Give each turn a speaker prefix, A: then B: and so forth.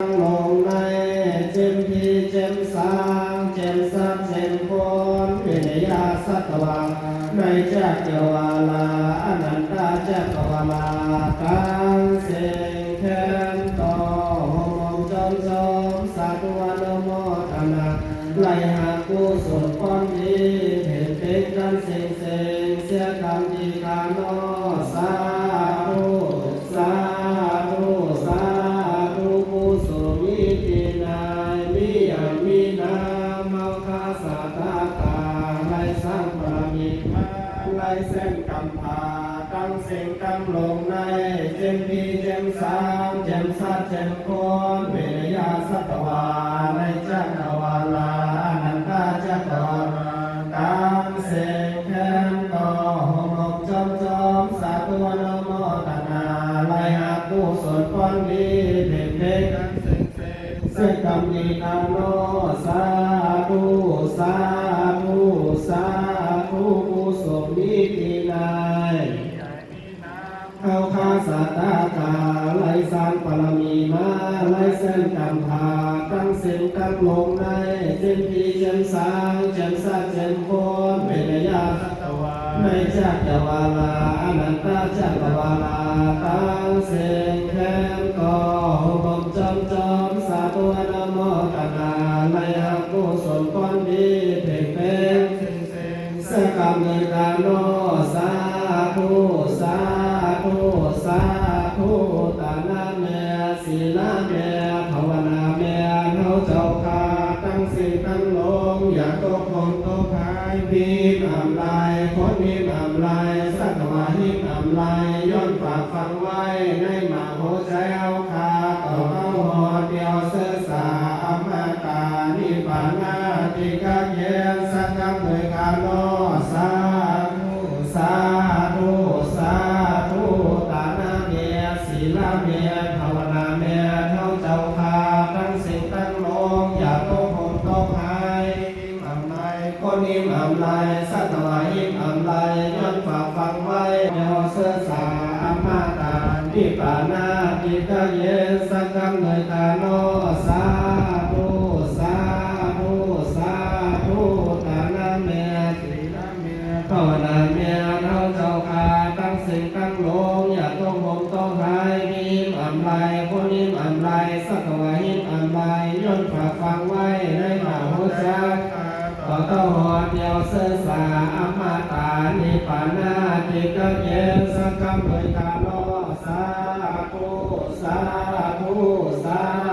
A: ลงในเจมพีเจมสางเจมสักเจมพนวินยาสัตวังในจักรวาลาอนันตาจักรวาลากังเสงแทนต่อหมอมจอมจอมสาธุวันโมทนาไลหากุศลป้อนดีเห็นเป็นกันเสงเสงเสียกรรมดีกาโนสารมีไลเส้นกำพาตั้งเสียงตั้งลงในเจมพีเจมสามเจมสัตเจมโคนเวยาสัตวาในจักรวาลานันตาจักรวาลตั้งเสียงแค้นต่อหอมจอมจอมสาธุวนโมตนาไลหากุศลป้อนดีเด็กเด็กกันเสียงเสียงเสียงกำดีนาโนสาธุสา ตินายเอาคาสาตาตาไลสานปรมีมาไลเส้นกำพาตั้งเส้นตั้งลงในเจมพีเจมสางเจมสักเจมโคนเป็นยาสัตวาในจักรวาลาอนันตาจักรวาลาตั้งเส้นแค้นก่อหุบจอมจอมสาธุอนโมตนาไลอากุศลก้อนดีเพ่งเป็นส กรรมในการโนสาธุสาธุสาธุตานาเมสีนาเมภาวนาเมเขาเจ้าคาตั้งสิ่งตั้งลงอย่าตกคงตกหายพีมอำลายคนมีมอำลายสัตวาหิมอำลายย้อนฝากฟังไว้ในมาโหใจเอาคาต่อเข้าหอเดียวเสื้อสาอมตานิพพานาติกาเยสักกัมเลยการโน นิมอำลายสัตวาหิมอำลายย้อนฝากฟังไว้เดียวเสื้อสาอมาตานิพพานาติกาเยสักกัมเลยกาโนสาธุสาธุสาธุตานาเมียศีลาเมียภาวนาเมียเท่าเจ้าคาตั้งสิ่งตั้งลงอย่าต้องมงต้องหายนิมอำลายคนนิมอำลายสัตวาหิมอำลายย้อนฝากฟังไว้ในมหาหัวใจ ต่อเต้าหเดียวเสสาอมาตานิปานาติกเยสักกำเบกาโลสาธุสาธุสา